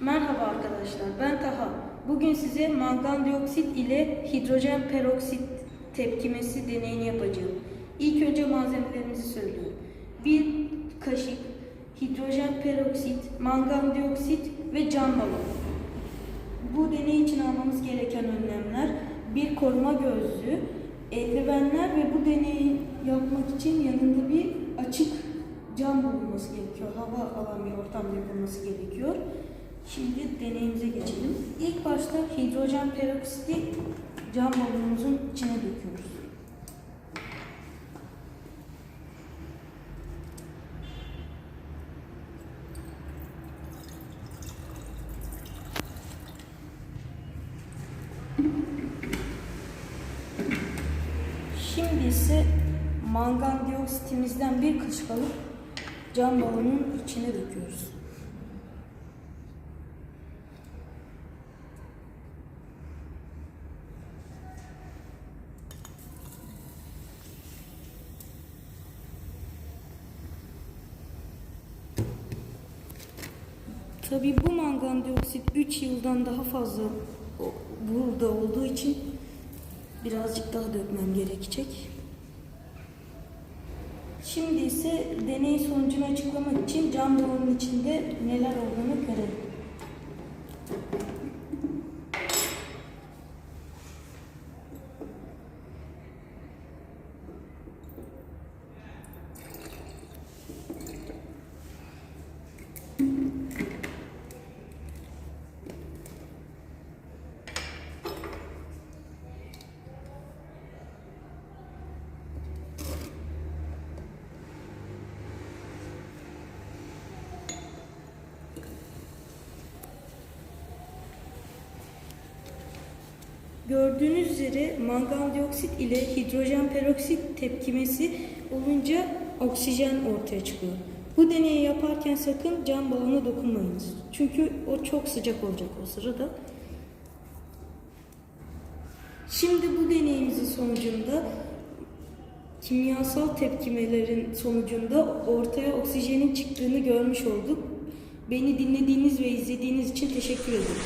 Merhaba arkadaşlar, ben Taha. Bugün size mangan dioksit ile hidrojen peroksit tepkimesi deneyini yapacağım. İlk önce malzemelerimizi söylüyorum. Bir kaşık hidrojen peroksit, mangan dioksit ve cam balon. Bu deney için almamız gereken önlemler bir koruma gözlüğü, eldivenler ve bu deneyi yapmak için yanında bir açık cam bulunması gerekiyor. Hava alan bir ortamda yapılması gerekiyor. Şimdi deneyimize geçelim. İlk başta hidrojen peroksiti cam balonumuzun içine döküyoruz. Şimdi ise mangan dioksitimizden bir kaşık alıp cam balonun içine döküyoruz. Tabii bu mangan dioksit 3 yıldan daha fazla burada olduğu için birazcık daha dökmem gerekecek. Şimdi ise deney sonucunu açıklamak için cam balonun içinde neler olduğunu görelim. Gördüğünüz üzere mangan dioksit ile hidrojen peroksit tepkimesi olunca oksijen ortaya çıkıyor. Bu deneyi yaparken sakın cam balona dokunmayınız. Çünkü o çok sıcak olacak o sırada. Şimdi bu deneyimizin sonucunda kimyasal tepkimelerin sonucunda ortaya oksijenin çıktığını görmüş olduk. Beni dinlediğiniz ve izlediğiniz için teşekkür ederim.